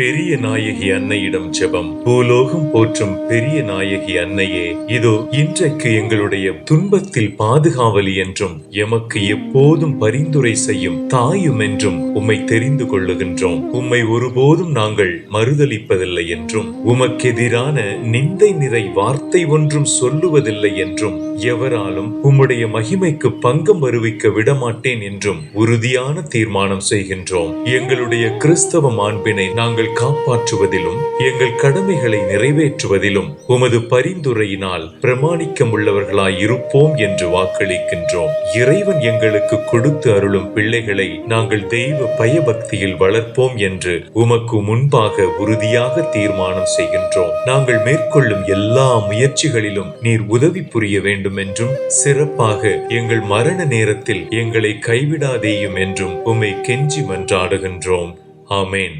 பெரிய நாயகி அன்னையிடம் ஜெபம். பூலோகம் போற்றும் பெரிய நாயகி அன்னையே இதோ இன்றைக்கு எங்களுடைய துன்பத்தில் பாதுகாவலி என்றும் எமக்கு எப்போதும் பரிந்துரை செய்யும் தாயும் என்றும் உம்மை தெரிந்து கொள்ளுகின்றோம். உம்மை ஒருபோதும் நாங்கள் மறுதளிப்பதில்லை என்றும் உமக்கெதிரான நிந்தை நிறை வார்த்தை ஒன்றும் சொல்லுவதில்லை என்றும் எவராலும் உம்முடைய மகிமைக்கு பங்கம் வருவிக்க விடமாட்டேன் என்றும் உறுதியான தீர்மானம் செய்கின்றோம். எங்களுடைய கிறிஸ்தவ மாண்பினை நாங்கள் காப்பாற்றுவதிலும் எங்கள் கடமைகளை நிறைவேற்றுவதிலும் உமது பரிந்துரையினால் பிரமாணிக்கம் உள்ளவர்களாய் இருப்போம் என்று வாக்களிக்கின்றோம். இறைவன் எங்களுக்கு கொடுத்து அருளும் பிள்ளைகளை நாங்கள் தெய்வ பயபக்தியில் வளர்ப்போம் என்று உமக்கு முன்பாக உறுதியாக தீர்மானம் செய்கின்றோம். நாங்கள் மேற்கொள்ளும் எல்லா முயற்சிகளிலும் நீர் உதவி புரிய வேண்டும் என்றும் சிறப்பாக எங்கள் மரண நேரத்தில் எங்களை கைவிடாதேயும் என்றும் உம்மை கெஞ்சி மன்றாடுகின்றோம். ஆமேன்.